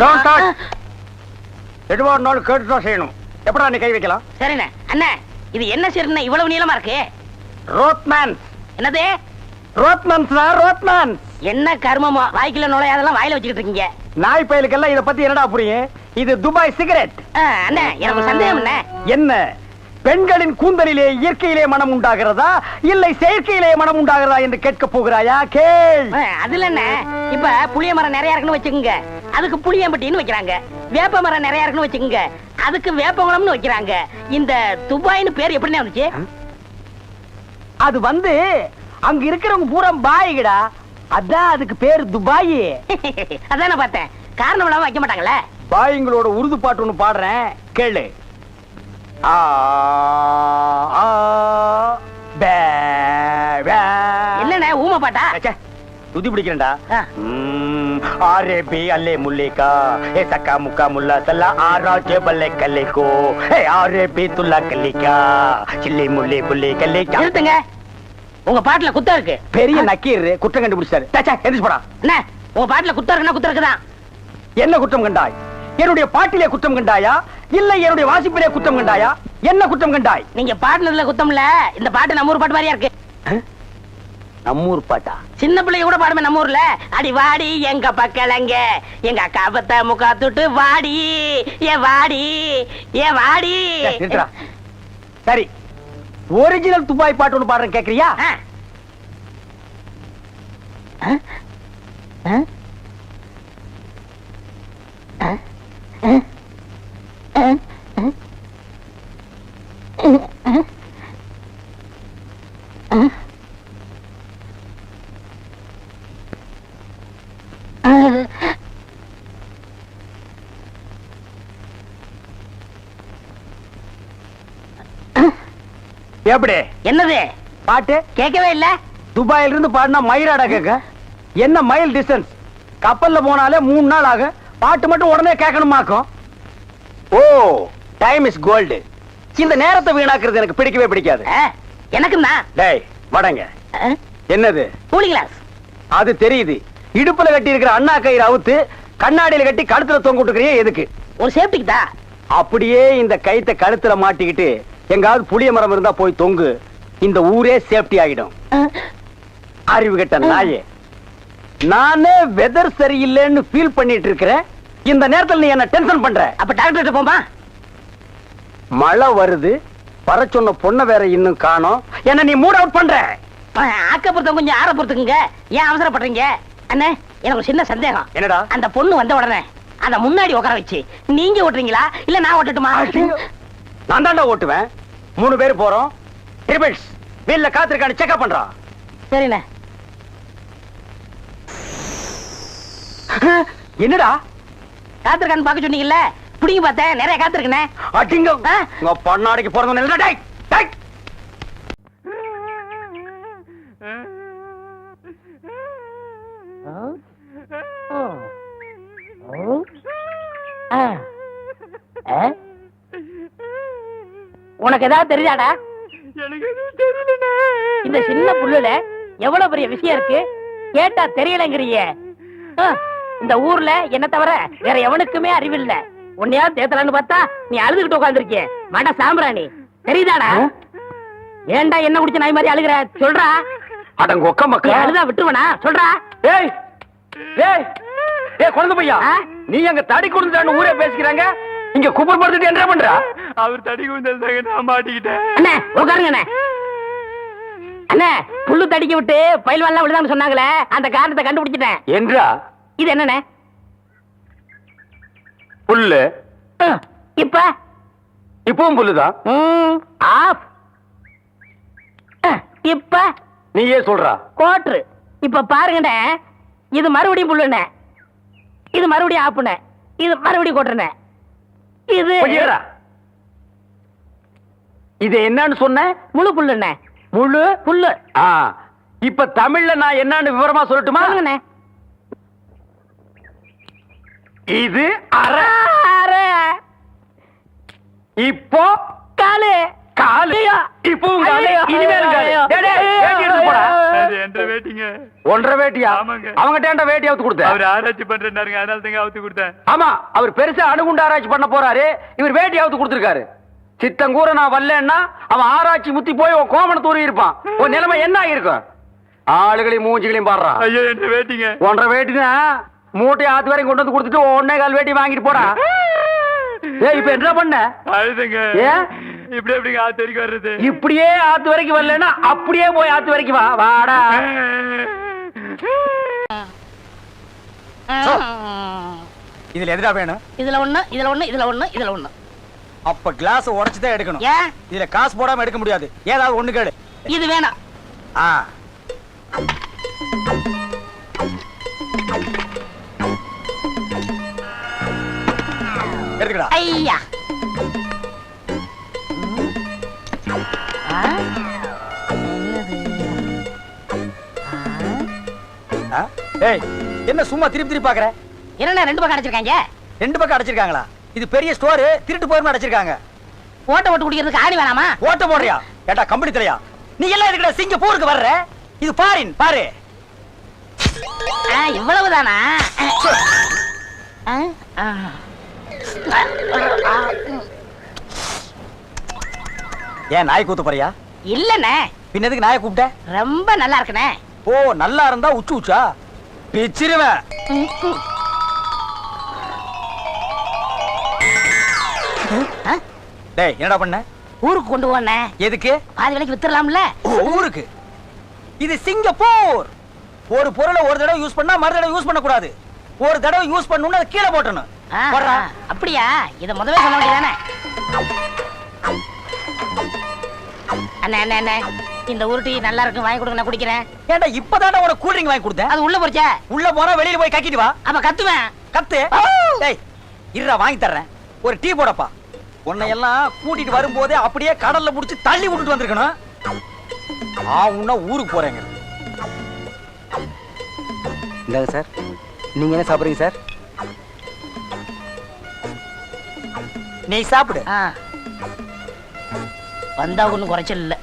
Don't touch. எதுவா இருந்தாலும் கேட்டு தான் செய்யணும். எப்படா நீ கை வைக்கலாம்? சரிண்ணே. அண்ணே இது என்ன சீர்னு இவ்வளவு நீளமா இருக்கு? ரோத்மேன் என்னது? ரோத்மன்ஸ் தான் ரோத்மேன் என்ன கர்மமோ? வாய்க்குள்ள நுழையாதெல்லாம் வாயில வச்சுக்கிட்டு இருக்கீங்க. நாய் பயலுக்கெல்லாம் இத பத்தி என்னடா புரியும்? இது துபாய் சிகரெட். அண்ணே எனக்கு சந்தேகம் என்ன என்ன? பெண்களின் கூந்தலிலே இயற்கையிலே மனம் உண்டாகிறதா? இல்லை செயற்கையிலே மனம் உண்டாகிறதா என்று கேட்க போகிறாயா? கேள். அதுல என்ன? இப்ப புளிய மரம் நிறைய இருக்குன்னு வச்சுக்கோங்க. அதுக்கு புளியம்பட்டின்னு வைக்கிறாங்க. வேப்ப மரம் நிறைய இருக்குன்னு வச்சுக்கோங்க. அதுக்கு வேப்பகுளம்னு வைக்கிறாங்க. இந்த துபாய்னு பேர் எப்படிண்ணே வந்துச்சு? அது வந்து அங்க இருக்கிறவங்க பூரா பாய்கடா. அதான் அதுக்கு பேர் துபாய். அதான் பார்த்தேன். காரணம் இல்லாம வைக்க மாட்டாங்களே? பாய்ங்களோட உருது பாட்டு ஒண்ணு பாடுறேன். கேளு. என்னண்ணே ஊமை பாட்டா? துதி பிடிக்கிறேன்டா. ஆரே பி அல்லே முல்லிகா ஏ சக்கா முக்கா முல்லா சல்லா ஆரா ஜெபல்லே கல்லிக்கோ ஏ ஆரே பி துல்லா கல்லிக்கா. சில்லி முல்லி புல்லி கல்லிக்கா. நிறுத்துங்க. உங்க பாட்டுல குத்தம் இருக்கு. பெரிய நக்கீர் குற்றம் கண்டுபிடிச்சாரு சே, எந்திரிச்சு போடா. என்ன உங்க பாட்டுல குத்தம் இருக்குன்னா இருக்குதான் என்ன குற்றம் கண்டாய்? என்னுடைய பாட்டிலே குற்றம் கண்டாயா? இல்லை என்னுடைய வாசிப்பிலே குற்றம் கண்டாயா? என்ன குற்றம் கண்டாய்? நீங்க பாட்டுனதுல குத்தம் இல்ல. இந்த பாட்டு நம்ம ஊர் பாட்டு மாதிரியா இருக்கு? நம்மூர் பாட்டா? சின்ன பிள்ளைங்க கூட பாடுமே நம்ம ஊர்ல. அடி வாடி எங்க பக்கலங்க. எங்க அக்கா பத்த முக்கா தொட்டு வாடி. ஏ வாடி ஏ வாடி. சரி. ஒரிஜினல் துபாய் பாட்டு ஒண்ணு பாடுறேன் கேக்குறியா? ஆ. எப்படி? என்னது? பாட்டு? கேட்கவே இல்ல. துபாயில இருந்து பாடினா மயிலாடா கேட்க? என்ன மைல் டிஸ்டன்ஸ் கப்பல்ல போனாலே மூணு நாள் ஆகும். பாட்டு மட்டும் உடனே கேட்கணுமாக்கும்? ஓ டைம் இஸ் கோல்டு இந்த நேரத்தை வீணாக்குறது எனக்கு பிடிக்கவே பிடிக்காது. எனக்கும் தான் டேய் வடங்க. என்னது? கூலிங் கிளாஸ் அது தெரியுது. இடுப்புல கட்டி இருக்கிற அண்ணா கயிறு அவுத்து கண்ணாடியில கட்டி கழுத்துல தொங்க விட்டுக்கிறியே எதுக்கு? ஒரு சேஃப்டிக்கு தான் அப்படியே இந்த கயித்தை கழுத்துல மாட்டிக்கிட்டு எங்காவது புளிய மரம் இருந்தா போய் தொங்கு. இந்த ஊரே சேஃப்டி ஆகிடும் அறிவு கெட்ட நாயே. நானே வெதர் சரியில்லைன்னு ஃபீல் பண்ணிட்டு இருக்கிறேன். இந்த நேரத்துல நீ என்ன டென்ஷன் பண்ற? அப்ப டாக்டர் போமா மழை வருது வர சொன்ன பொண்ணை வேற இன்னும் காணோம். என்ன நீ மூட் அவுட் பண்ற? ஆக்கப்புறத்த கொஞ்சம் ஆற பொறுத்துக்குங்க. ஏன் அவசரப்படுறீங்க? அண்ணே எனக்கு சின்ன சந்தேகம். என்னடா? அந்த பொண்ணு வந்த உடனே அந்த முன்னாடி உட்கார வச்சு நீங்க ஓட்டுறீங்களா? இல்ல நான் ஓட்டட்டுமா? நான் தாண்டா ஓட்டுவேன். மூணு பேர் போறோம். ட்ரிபிள்ஸ் வீல்ல காத்திருக்கான்னு செக்அப் பண்றான் சரிண்ணே. என்னடா? காத்திருக்கான்னு பார்க்க சொன்னீங்கல்ல? புடிங்க பார்த்தேன் நிறைய காத்திருக்கனே அடிங்க ஆ? உங்க பொண்ணாடிக்கு பிறந்த நிலை டேய் டேய். உனக்கு ஏதாவது தெரியாடா எனக்கு எதுவும் தெரியலண்ணே. இந்த சின்ன புல்லுல எவ்வளவு பெரிய விஷயம் இருக்கு? கேட்டா தெரியலங்கிறிய. இந்த ஊர்ல என்ன தவிர வேற எவனுக்குமே அறிவில்ல உன்னையா தேத்தலான்னு பார்த்தா நீ அழுதுகிட்டு உட்காந்துருக்கிய மட சாம்பிராணி. தெரியுதாடா? ஏன்டா என்ன குடிச்ச நாய் மாதிரி அழுகுற? சொல்றா. அடங்க ஒக்க நீ மக்கா அழுதா விட்டுருவனா? சொல்றா. ஏய் ஏய் ஏய் குழந்தை பையா? நீ அங்க தடி கொடுத்துட்டான்னு ஊரே பேசிக்கிறாங்க. இங்க குப்பர் படுத்துட்டு என்ன பண்ற? அவர் தடி குந்தல் தாங்க நான் மாட்டிக்கிட்டேன். அண்ணே உட்காருங்க அண்ணே. அண்ணே புல்லு தடிக்க விட்டு பயில்வான்லாம் விழுதான்னு சொன்னாங்களே அந்த காரணத்தை கண்டுபிடிச்சிட்டேன். என்றா? இது என்னண்ணே? புல்லு. இப்ப? இப்பவும் புல்லுதான் ஆஃப். இப்ப? நீயே சொல்றா. கோட்ரு இப்ப பாருங்கண்ணே. இது மறுபடியும் புல்லுண்ணே. இது மறுபடியும் ஆப்புண்ணே இது மறுபடியும் கோட்டுண்ணே இது. இது என்னன்னு சொன்ன? முழு புல்லுண்ணே. முழு? புல்லு. ஆ. இப்ப தமிழ்ல நான் என்னன்னு விவரமா சொல்லட்டுமா? இது அரை அரை, இப்போ காலு. காலு. இனிமேல் அது என்ற வேட்டிங்க. ஒன்றரை வேட்டியா? ஆமாங்க. அவங்ககிட்ட ஏன்டா வேட்டி அவுத்து கொடுத்த? அவர் ஆராய்ச்சி பண்றாருங்க அதனால தாங்க அவுத்து கொடுத்தேன். ஆமா. அவர் பெருசா அணுகுண்டு ஆராய்ச்சி பண்ண போறாரு. இவர் வேட்டி அவுத்து கொடுத்திருக்காரு. சித்தங்கூர நான் வரலன்னா அவன் ஆராய்ச்சி முத்தி போய் உன் கோமண தூரி இருப்பான். உன் நிலைமை என்ன ஆயிருக்கும் ஆளுகளையும் மூஞ்சிகளையும் பாடுறான். ஐயோ என்ற வேட்டிங்க. ஒன்றரை வேட்டினா மூட்டை ஆத்து வரைக்கும் கொண்டு வந்து கொடுத்துட்டு ஒன்னே கால் வேட்டி வாங்கிட்டு போடா. ஏய் இப்ப என்ன பண்ண? அழுதுங்க. ஏன்? இப்படி எப்படிங்க ஆத்து வரைக்கும் வர்றது? இப்படியே ஆத்து வரைக்கும் வரலன்னா அப்படியே போய் ஆத்து வரைக்கும் வா. வாடா. இதுல எதுடா வேணும்? இதுல ஒண்ணு இதுல ஒண்ணு இதுல ஒண்ணு இதுல ஒண்ணு. அப்ப கிளாஸ் உடைச்சு தான் எடுக்கணும். ஏன் இதுல காசு போடாம எடுக்க முடியாது. ஏதாவது ஒண்ணு கேடு இது வேணாம். ஆ. எடுத்துக்கடா. ஐயா? ஏய் என்ன சும்மா திருப்பி திருப்பி பாக்குற? என்னண்ணே ரெண்டு பக்கம் அடைச்சிருக்காங்க? ரெண்டு பக்கம் அடைச்சிருக்காங்களா? இது பெரிய ஸ்டோர் திருட்டு போயிருமா அடைச்சிருக்காங்க. ஓட்ட ஓட்டு குடிக்கிறதுக்கு ஆணி வேணாமா? ஓட்ட போடுறியா? ஏட்டா கம்பெனி தலையா? நீ எல்லாம் எதுக்குடா சிங்கப்பூருக்கு வர்ற? இது பாரின் பாரு. இவ்வளவுதானா. ஏன் நாய் கூத்து போறியா? இல்லண்ணே பின்ன எதுக்கு நாயை கூப்பிட்ட? ரொம்ப நல்லா இருக்குண்ணே ஓ நல்லா இருந்தா உச்சு உச்சா? பிச்சிருவேன்? டேய் என்னடா பண்ண? ஊருக்கு கொண்டு போனே. எதுக்கு? பாதி விலைக்கு வித்துடலாம்ல. ஊருக்கு. இது சிங்கப்பூர். ஒரு பொருளை ஒரு தடவை யூஸ் பண்ணா மறு தடவை யூஸ் பண்ண கூடாது ஒரு தடவை யூஸ் பண்ணணும்னு அதை கீழே போட்டணும். அப்படியா? இத முதவே சொல்ல வேண்டியதானே? அண்ணே அண்ணே அண்ணே இந்த உருட்டி நல்லா இருக்கு வாங்கி கொடுங்க நான் குடிக்கிறேன். ஏன்டா இப்பதான்டா உனக்கு கூல் ட்ரிங்க் வாங்கி கொடுத்தேன்? அது உள்ள போச்சே? உள்ள போனா வெளியில போய் கக்கிட்டு வா. அப்ப கத்துவேன். கத்து. டேய் இருடா வாங்கி தர்றேன். ஒரு டீ போடப்பா. உன்னை எல்லாம் கூட்டிட்டு வரும்போதே அப்படியே கடல்ல புடிச்சு தள்ளி விட்டுட்டு வந்திருக்கணும். ஆ உன்ன ஊருக்கு போறேங்க. இந்தாங்க சார். நீங்க என்ன சாப்பிடுறீங்க சார்? நீ சாப்பிடு. வந்தா ஒண்ணும் குறைச்சல் இல்ல.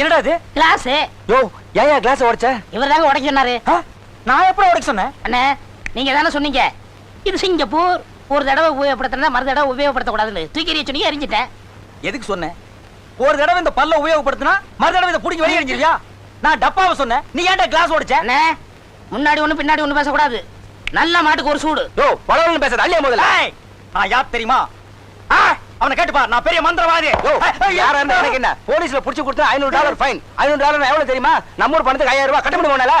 என்னடா இது? கிளாஸ். யோ ஏயா கிளாஸ் உடைச்ச? இவர் தாங்க உடைக்க சொன்னாரு? நான் எப்படி உடைக்க சொன்னேன்? அண்ணே நீங்க தானே சொன்னீங்க. இது சிங்கப்பூர். ஒரு தடவை உபயோகப்படுத்தினா மறு தடவை உபயோகப்படுத்தக்கூடாதுன்னு தூக்கி சொன்னீங்க எரிஞ்சிட்டேன் எதுக்கு சொன்னேன்? ஒரு தடவை இந்த பல்ல உபயோகப்படுத்தினா மறு தடவை இதை பிடிக்க வெளியே அடிஞ்சிருக்கியா நான் டப்பாவை சொன்னேன். நீ ஏன்டா கிளாஸ் அண்ணே முன்னாடி ஒண்ணு பின்னாடி ஒண்ணு பேசக்கூடாது. நல்ல மாட்டுக்கு ஒரு சூடு. யோ பழவன் பேசுறது அள்ளியா முதல்ல. நான் யார் தெரியுமா? அவனை கேட்டுப்பா நான் பெரிய மந்திரவாதி. யாரா இருந்தா எனக்கு என்ன? போலீஸ்ல புடிச்சு கொடுத்தா ஐநூறு டாலர் ஃபைன் ஐநூறு டாலர் எவ்வளவு தெரியுமா? நம்ம ஊர் பணத்துக்கு ஐயாயிரம் ரூபாய் கட்ட முடியுமால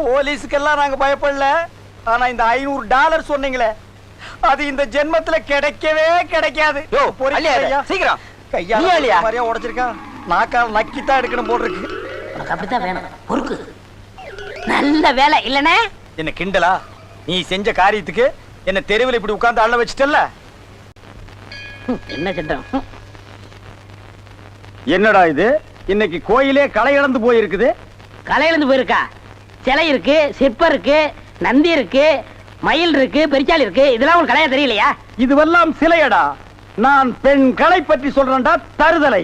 போலீஸுக்கெல்லாம் நாங்க பயப்படல. ஆனா இந்த ஐநூறு டாலர் சொன்னீங்களே அது இந்த ஜென்மத்துல கிடைக்கவே கிடைக்காது. சீக்கிரம். கையா நீ அள்ளியா? மாதிரியா உடைச்சிருக்கான் நாக்கால் நக்கித்தான் எடுக்கணும் போல் இருக்கு. உனக்கு அப்படித்தான் வேணும். பொறுக்கு. நல்ல வேலை இல்லனே என்ன கிண்டலா? நீ செஞ்ச காரியத்துக்கு என்ன தெருவில் இப்படி உட்கார்ந்து அள்ள வச்சிட்டல்ல? என்ன சட்டம்? என்னடா இது? இன்னைக்கு கோயிலே களை இழந்து போயிருக்குது. கலையிலிருந்து போயிருக்கா? சிலை இருக்கு சிற்பம் இருக்கு நந்தி இருக்கு மயில் இருக்கு பெரிச்சாலி இருக்கு இதெல்லாம் உங்களுக்கு கலையா தெரியலையா? இதுவெல்லாம் சிலையடா. நான் பெண் கலை பற்றி சொல்றேன்டா தருதலை?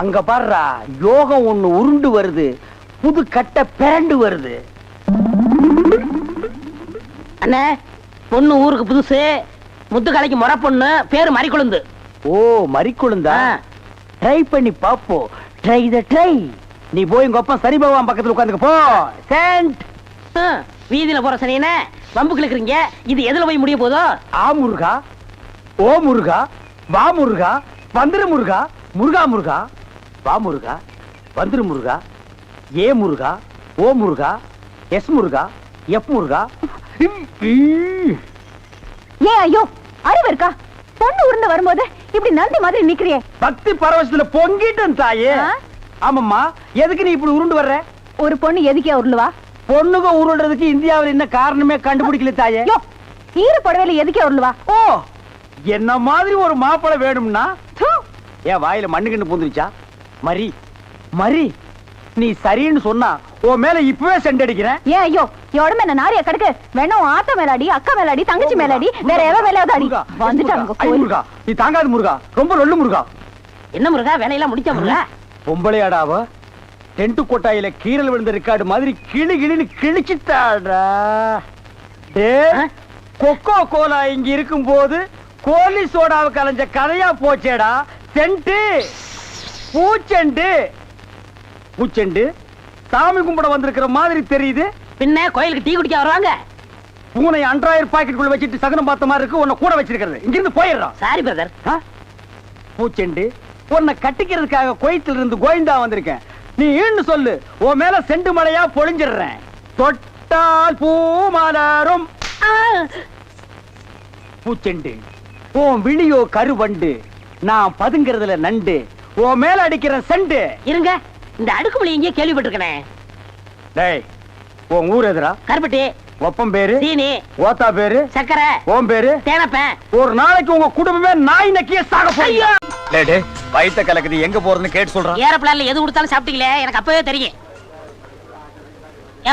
அங்க பாருடா யோகம் ஒண்ணு உருண்டு வருது புது கட்ட பிறண்டு வருது. அண்ணே பொண்ணு ஊருக்கு புதுசு முத்துக்கலைக்கு முறை பொண்ணு பேரு மறிக்குழுந்து. ஓ மறிக்குழுந்தா. ட்ரை பண்ணி பாப்போ. ட்ரை த ட்ரை நீ போய் உங்க அப்பா சரி பகவான் பக்கத்துல உட்காந்துக்க போ. சென்ட் வீதியில போற சனியனே வம்பு கிழக்குறீங்க இது எதுல போய் முடிய போதோ? ஆ முருகா. ஓ முருகா. வா முருகா. வந்துரு முருகா. முருகா முருகா. வா முருகா. வந்துரு முருகா. ஏ முருகா. ஓ முருகா. எஸ் முருகா. எஃப் முருகா. ஏன் ஐயோ அறிவு இருக்கா? பொண்ணு உருண்டு வரும்போது இப்படி நந்தி மாதிரி நிக்கிறியே. பக்தி பரவசத்துல பொங்கிட்டேன் தாயே? ஆமாம்மா. எதுக்கு நீ இப்படி உருண்டு வர்ற? ஒரு பொண்ணு எதுக்கே உருளுவா பொண்ணுங்க உருள்றதுக்கு இந்தியாவில் என்ன காரணமே கண்டுபிடிக்கல தாயே. ஈர புடவையில எதுக்கே உருளுவா? ஓ என்ன மாதிரி ஒரு மாப்பிளை வேணும்னா? ஏன் வாயில மண்ணு கிண்டு பூந்துருச்சா? மரி மரி நீ சரின்னு சொன்னா உன் மேல இப்பவே செண்டடிக்கிறேன். ஏன் ஐயோ என் உடம்பு என்ன நாரியா கிடக்கு? வேணா உன் ஆத்தா மேலாடி அக்கா மேலாடி தங்கச்சி மேலாடி வேற எவ மேலாவது அடி. முருகா, வந்துட்டாங்க முருகா நீ தாங்காது முருகா ரொம்ப லொல்லு முருகா. என்ன முருகா வேலையெல்லாம் முடிச்ச முருகா? பொம்பளையாடாவ டென்ட் கொட்டாயில கீரல் விழுந்த ரெக்கார்டு மாதிரி கிளி கிளின்னு கிழிச்சிட்டாடா? கொக்கோ கோலா இங்க இருக்கும் போது கோலி சோடாவை கலைஞ்ச கதையா போச்சேடா. சென்ட்டு பூச்செண்டு. பூச்செண்டு சாமி கும்பிட வந்திருக்கிற மாதிரி தெரியுது. பின்ன கோயிலுக்கு டீ குடிக்க வருவாங்க. பூனை அன்றாயிரம் பாக்கெட் குள்ள வச்சுட்டு சகனம் பார்த்த மாதிரி இருக்கு உன்னை கூட வச்சிருக்கிறது. இங்கிருந்து போயிடுறான் சாரி பிரதர்? பூச்செண்டு உன்னை கட்டிக்கிறதுக்காக கோயத்துல இருந்து கோயந்தா வந்திருக்கேன். நீ ஈன்னு சொல்லு. உன் மேல செண்டு மழையா பொழிஞ்சிடுறேன். தொட்டால் பூ மலரும். பூச்செண்டு. உன் விழியோ கருவண்டு. நான் பதுங்கிறதுல நண்டு. உன் மேல அடிக்கிற செண்டு. இருங்க. இந்த அடுக்குமொழி எங்கேயோ கேள்விப்பட்டிருக்கனே. டேய் உன் ஊர் எதுரா கருப்பட்டி. ஒப்பம் பேரு? சீனி. ஓத்தா பேரு? சக்கரை உன் பேரு? தேனப்பேன் ஒரு நாளைக்கு உங்க குடும்பமே நாய் நக்கிய சாக போறீங்க டேய் வயித்த கலக்குது. எங்க போறதுன்னு கேட்டு சொல்றான். ஏரோப்ளான்ல எது கொடுத்தாலும் சாப்பிட்டீங்களே? எனக்கு அப்பவே தெரியும்.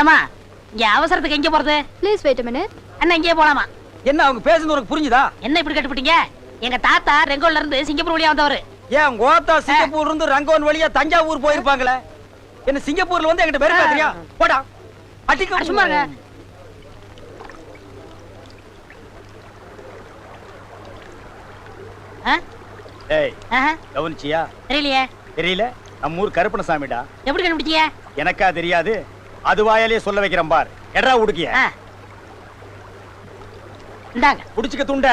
ஏமா இங்க அவசரத்துக்கு எங்க போறது? ப்ளீஸ் வெயிட் மினிட் அண்ணா இங்கே போலாமா? என்ன அவங்க பேசுறது உனக்கு புரிஞ்சுதா? என்ன இப்படி கட்டுப்பிட்டீங்க? எங்க தாத்தா ரெங்கோல்ல இருந்து சிங்கப்பூர் வழியா வந்தவரு. ஏன் கோத்தா சிங்கப்பூர்ல இருந்து ரங்கோன் வழியா தஞ்சாவூர் போயிருப்பாங்களே? என்ன சிங்கப்பூர்ல வந்து என்கிட்ட பேரு பேசுறியா போடா. அடிக்க அட, சும்மா இருங்க. ஆஹா, கவனிச்சியா? தெரியலையே. தெரியல? நம்ம ஊர் கருப்பணசாமிடா எப்படி கண்டுபிடிச்சீங்க எனக்கா தெரியாது. அது வாயாலே சொல்ல வைக்கிறேன் பார். எட்ரா உடுக்கிய. இந்தாங்க. புடிச்சுக்க துண்ட.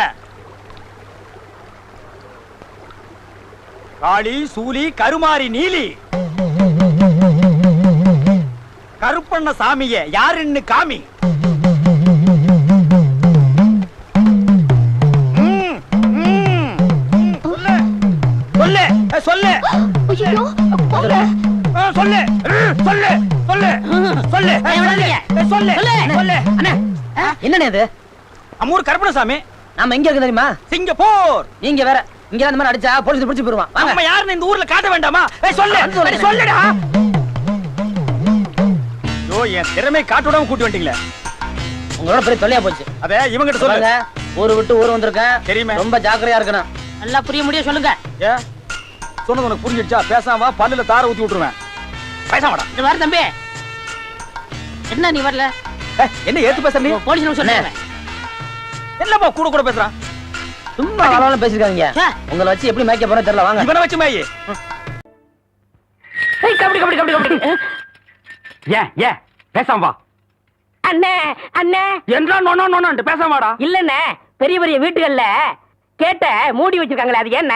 காளி சூலி கருமாரி நீலி. கருப்பண்ண சாமிய யாருன்னு காமி? சொல்லு ஏ, சொல்லு. ஐயோ ஆ, சொல்லு. ம், சொல்லு. சொல்லு. சொல்லு. ஏ, ஏய், சொல்லு. விடாதீங்க. ஏ, சொல்லு. சொல்லு. அண்ணா என்னண்ணே இது? அம்மூர் கருப்பணசாமி. நம்ம எங்க இருக்கு தெரியுமா? சிங்கப்பூர். நீங்க வேற. இங்க அந்த மாதிரி அடிச்சா போலீஸ் பிடிச்சு போயிருவான். வாங்க. நம்ம யாருன்னு இந்த ஊர்ல காட்ட வேண்டாமா? ஏய் சொல்லு. சொல்லுடா. ஐயோ என் திறமை காட்ட விடாம கூட்டி வந்துட்டீங்களே. உங்களோட பெரிய தொல்லையா போச்சு. அத இவங்கிட்ட சொல்லு. சொல்லுங்க ஊரு விட்டு ஊர் வந்திருக்கேன். தெரியுமே. ரொம்ப ஜாக்கிரதையா இருக்கணும். நல்லா புரிய முடியும் சொல்லுங்க. ஏ? சொன்னது உனக்கு புரிஞ்சிடுச்சா? பேசாம வா, பல்லுல தார ஊத்தி விட்டுருவேன். பேசாமடா இது வர தம்பி. என்ன நீ வரல? ஏய், என்ன ஏத்து பேசுற நீ? போலீஸ் சொன்னேன் என்னப்பா கூட கூட பேசுறான்? சும்மா அளவுல பேசிருக்காங்க. உங்களை வச்சு எப்படி மேய்க்க போறோம் தெரியல வாங்க. இவனை வச்சு மேயி. கபடி கபடி கபடி கபடி. ஏன் ஏன் பேசாம வா. அண்ணே அண்ணே. என்றா நொனோ நொனோன்ட்டு பேசாம வாடா. இல்லண்ணே பெரிய பெரிய வீட்டுகள்ல கேட்ட மூடி வச்சிருக்காங்களே அது என்ன?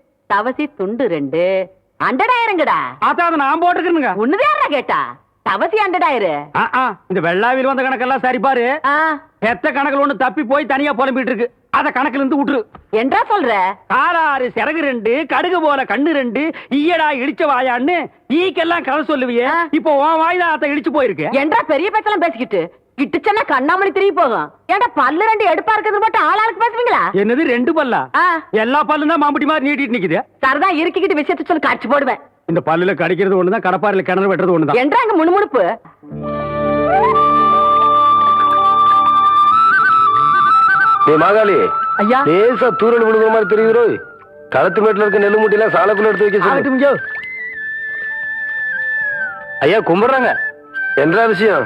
தவசி துண்டு ரெண்டு. அண்டடாயிரங்கடா. பார்த்தா அதை நான் போட்டுக்கிறேனுங்க ஒண்ணுதாரா கேட்டா? தவசி அண்டடாயிரு. ஆ, ஆ. இந்த வெள்ளாவில் வந்த கணக்கெல்லாம் சரி பாரு. பெத்த கணக்குல ஒண்ணு தப்பி போய் தனியா புலம்பிட்டு இருக்கு அத கணக்குல இருந்து விட்டுரு. என்றா சொல்ற? காராறு சிறகு ரெண்டு கடுகு போல கண்ணு ரெண்டு ஈயடா இடிச்ச வாயான்னு ஈக்கெல்லாம் கதை சொல்லுவியே. இப்போ உன் வாய் தான் அத்தை இடிச்சு போயிருக்கு. என்றா பெரிய பேச்செல்லாம் பேசிக்கிட்டு கிட்டுச்சன்னா கண்ணாமணி திரும்பி போகும். ஏன்டா பல்லு ரெண்டு எடுப்பா இருக்கிறது மட்டும் ஆளாளுக்கு பேசுவீங்களா என்னது ரெண்டு பல்லா? ஆ. எல்லா பல்லும் தான் மாம்பட்டி மாதிரி நீட்டிட்டு நிக்குது. சரதா இருக்கிக்கிட்டு விஷயத்த சொல்லி காட்சி போடுவேன். இந்த பல்லுல கடிக்கிறது ஒண்ணுதான் கடப்பாறையில கிணறு வெட்டுறது ஒண்ணுதான். என்றா அங்க முணுமுணுப்பு? ஏ மாகாளி. ஐயா. லேசா தூரல் விழுகிற மாதிரி தெரியுதோ களத்து மேட்டுல இருக்க நெல்லு மூட்டையில சாலக்குள்ள எடுத்து வைக்க ஐயா. ஐயா கும்பிடுறாங்க. என்றா விஷயம்?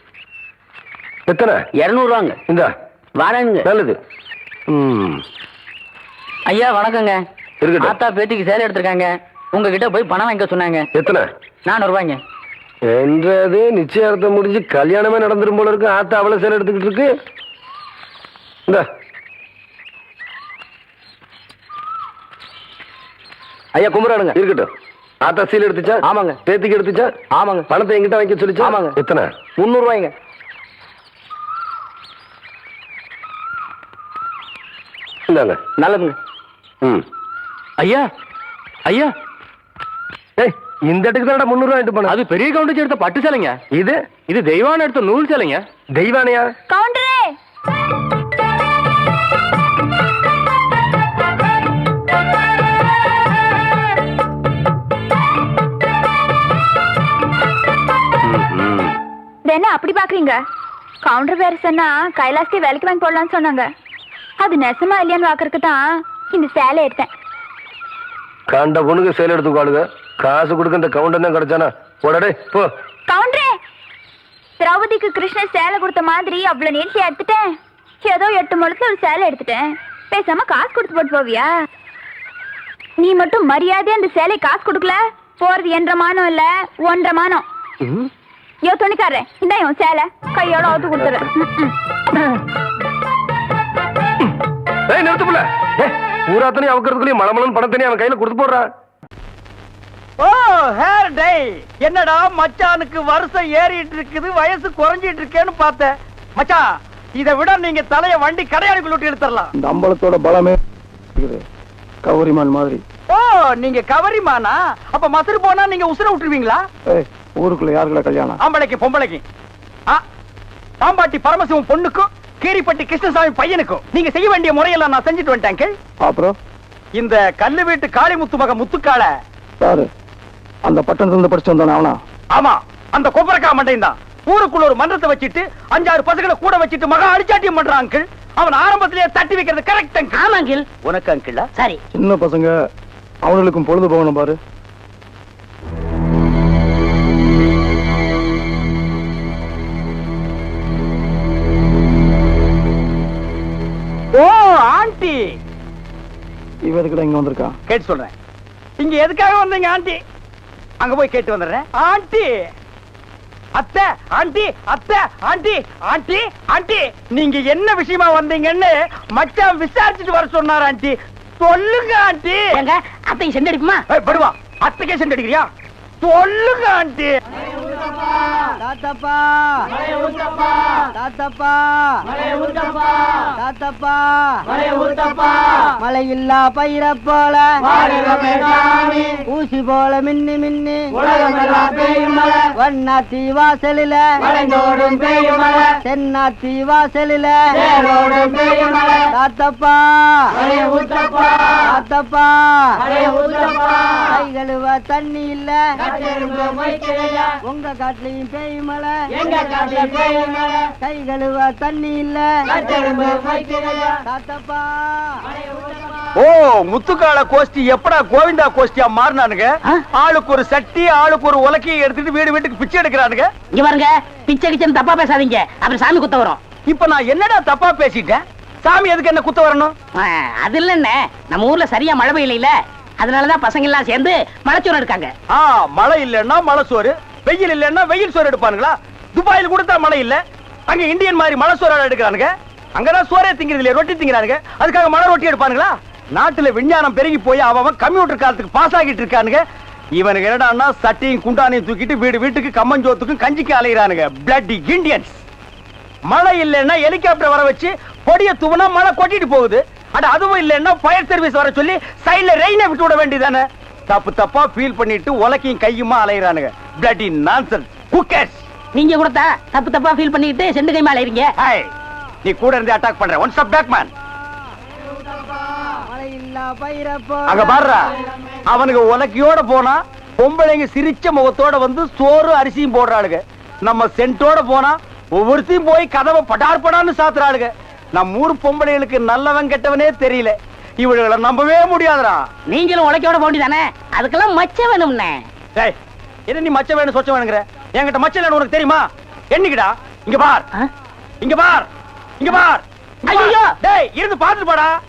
எத்தனை? இருநூறுவாங்க. இந்தா. வரேங்க நல்லது. ம். ஐயா வணக்கங்க. இருக்கட்டும். ஆத்தா பேத்திக்கு சேலை எடுத்திருக்காங்க. உங்ககிட்ட போய் பணம் வாங்கிக்க சொன்னாங்க. எத்தனை? நானூறு ரூபாய்ங்க என்றது நிச்சயார்த்தம் முடிஞ்சு கல்யாணமே நடந்துரும் போல இருக்கு. ஆத்தா அவ்வளவு சேலை எடுத்துக்கிட்டு இருக்கு. இந்த. ஐயா கும்பிடானுங்க இருக்கட்டும். ஆத்தா சீல் எடுத்துச்சா? ஆமாங்க. பேத்திக்கு எடுத்துச்சா? ஆமாங்க. பணத்தை எங்கிட்ட வாங்கி சொல்லிச்சா? ஆமாங்க. எத்தனை? முந்நூறு இந்தாங்க நல்லதுங்க. ம். ஐயா ஐயா. ஏய் இந்த இடத்துக்கு தான் முந்நூறு ரூபாய் எடுத்து அது பெரிய கவுண்டர் எடுத்த பட்டு சேலைங்க. இது? இது தெய்வான எடுத்த நூல் சேலைங்க. தெய்வானையா? கவுண்டரே! என்ன அப்படி பாக்குறீங்க? கவுண்டர் வேற சொன்னா கைலாசத்தை வேலைக்கு வாங்கி போடலாம்னு சொன்னாங்க. அது நெசமா இல்லையான்னு பாக்குறதுக்கு தான் இந்த சேலை எடுத்தேன். கண்ட பொண்ணுக்கு சேலை எடுத்துக்காளுங்க. காசு கொடுக்க இந்த கவுண்டர் தான் கிடைச்சானா? போடடே போ. கவுண்டரே! திரௌபதிக்கு கிருஷ்ணர் சேலை கொடுத்த மாதிரி அவ்வளவு நீட்சியா எடுத்துட்டேன். ஏதோ எட்டு முழத்துல ஒரு சேலை எடுத்துட்டேன். பேசாம காசு கொடுத்து போட்டு போவியா? நீ மட்டும் மரியாதையா அந்த சேலை காசு கொடுக்கல? போறது என்ற மானம் இல்ல ஒன்றரை மானம். யோ துணிக்காரன் இந்த இவன் சேலை. கையோட அவுத்து கொடுத்துறேன் ஏய் நிறுத்துப்புல பூராத்தனையும் அவக்கிறதுக்குள்ளேயும் மலமலன் பணத்தனையும் அவன் கையில கொடுத்து போடுறா. ஓ ஹேர் டை என்னடா மச்சானுக்கு வருஷம் ஏறிட்டு இருக்குது வயசு குறைஞ்சிட்டு இருக்கேன்னு பார்த்தேன். மச்சான் இதை விட நீங்க தலைய வண்டி கடையாளுக்குள்ள விட்டு எடுத்துடலாம் இந்த அம்பலத்தோட பலமே. கௌரிமான் மாதிரி. ஓ நீங்க கவரிமானா? அப்ப மசுறு போனா நீங்க உசுர விட்டுருவீங்களா? ஊருக்குள்ள யாருக்குள்ள கல்யாணம்? ஆம்பளைக்கு பொம்பளைக்கு. ஆ, பாம்பாட்டி பரமசிவம் பொண்ணுக்கும் கீரிப்பட்டி கிருஷ்ணசாமி பையனுக்கும் நீங்க செய்ய வேண்டிய முறையெல்லாம் நான் செஞ்சுட்டு வந்துட்டேன். அப்புறம்? இந்த கல்லு வீட்டு காளிமுத்து மக முத்துக்கால யாரு? அந்த பட்டணத்துல இருந்து படிச்சு வந்தானே அவனா? ஆமா அந்த கொப்பரக்கா மண்டையும் தான். ஊருக்குள்ள ஒரு மன்றத்தை வச்சிட்டு அஞ்சாறு பசங்களை கூட வச்சிட்டு மகா அடிச்சாட்டியம் பண்றான் அங்கிள். அவன் ஆரம்பத்திலேயே தட்டி வைக்கிறது கரெக்ட் அங்கிள். ஆமா அங்கிள். உனக்கு அங்கிள்? சரி. சின்ன பசங்க அவனுங்களுக்கும் பொழுது போகணும் பாரு. இவ எதுக்குடா இங்க வந்திருக்கான் கேட்டு சொல்றேன். இங்க எதுக்காக வந்தீங்க ஆண்டி? அங்க போய் கேட்டு வந்துடுறேன். ஆண்டி! அத்தை ஆண்டி அத்தை ஆண்டி ஆண்டி ஆண்டி! நீங்க என்ன விஷயமா வந்தீங்கன்னு மச்சான் விசாரிச்சுட்டு வர சொன்னார் ஆண்டி. சொல்லுங்க ஆண்டி! எங்க அத்தையும் செண்டடிப்புமா ஏய், படுவா. அத்தைக்கே சென்று அடிக்கிறியா? சொல்லுங்க ஆண்டி! தாத்தப்பா. தாத்தப்பா. தாத்தப்பா. மழை இல்லா பயிர போல. ஊசி போல மின்னி மின்னி. வண்ணாத்தி வாசலில. தென்னாத்தி வாசலில. தாத்தப்பா. கை கழுவ தண்ணி இல்ல. உங்க காட்டுலயும் பேய் மழை. கை கழுவ தண்ணி இல்ல. தாத்தப்பா ஓ முத்துக்கால கோஷ்டி எப்படா கோவிந்தா கோஷ்டியா மாறினானுங்க? ஆளுக்கு ஒரு சட்டி ஆளுக்கு ஒரு உலக்கையை எடுத்துட்டு வீடு வீட்டுக்கு பிச்சை எடுக்கிறானுங்க. இங்க பாருங்க பிச்சை கிச்சன் தப்பா பேசாதீங்க. அப்புறம் சாமி குத்த வரும். இப்ப நான் என்னடா தப்பா பேசிட்டேன்? சாமி எதுக்கு என்ன குத்த வரணும்? அது இல்லன்னு நம்ம ஊர்ல சரியா மழை பெய்யல அதனாலதான் பசங்க எல்லாம் சேர்ந்து மலைச்சோறு எடுக்காங்க. ஆ மழை இல்லன்னா மழை சோறு வெயில் இல்லன்னா வெயில் சோறு எடுப்பானுங்களா? துபாயில் கூட தான் மழை இல்ல. அங்க இந்தியன் மாதிரி மழை சோறு எடுக்கிறானுங்க. அங்கதான் சோறே திங்கிறது இல்லையா ரொட்டி திங்கிறானுங்க. அதுக்காக மழை ரொட்டி எடுப்பானுங்களா? நாட்டுல விஞ்ஞானம் பெருகி போய் அவன் கம்ப்யூட்டர் காலத்துக்கு பாஸ் ஆகிட்டு இருக்கானுங்க. இவனுக்கு என்னடான்னா சட்டையும் குண்டானையும் தூக்கிட்டு வீடு வீட்டுக்கு கம்மஞ்சோத்துக்கும் கஞ்சிக்கு அலைகிறானுங்க பிளட் இந்தியன்ஸ் மழை இல்லைன்னா ஹெலிகாப்டர் வர வச்சு பொடிய தூவுனா மழை கொட்டிட்டு போகுது. அட அதுவும் இல்லைன்னா ஃபயர் சர்வீஸ் வர சொல்லி சைடுல ரெயினை விட்டு விட வேண்டியதானே தப்பு தப்பா ஃபீல் பண்ணிட்டு உலக்கையும் கையுமா அலைகிறானுங்க பிளட்டி நான்சன் குக்கர்ஸ் நீங்க கொடுத்தா தப்பு தப்பா ஃபீல் பண்ணிக்கிட்டு செண்டு கை மேல இருங்க ஏய், நீ கூட இருந்து அட்டாக் பண்ற. ஒன் ஸ்டாப் பேக் மேன் அங்க பாருடா. அவனுக்கு உலக்கையோட போனா பொம்பளைங்க சிரிச்ச முகத்தோட வந்து சோறு அரிசியும் போடுறாளுங்க. நம்ம சென்ட்டோட போனா ஒவ்வொருத்தையும் போய் கதவை படார் படான்னு சாத்துறாளுங்க. நம்ம ஊர் பொம்பளைகளுக்கு நல்லவன் கெட்டவனே தெரியல. இவளுகளை நம்பவே முடியாதுடா. நீங்களும் உழைக்கோட போண்டி தானே அதுக்கெல்லாம் மச்சம் வேணும்னே டேய் என்ன நீ மச்ச வேணும் சொச்ச வேணுங்கிற என்கிட்ட மச்சம் இல்லைன்னு உனக்கு தெரியுமா? என்னைக்குடா? இங்க பார்? இங்க பார். இங்க பார். ஐயையோ! டேய் இருந்து பாத்துட்டு போடா.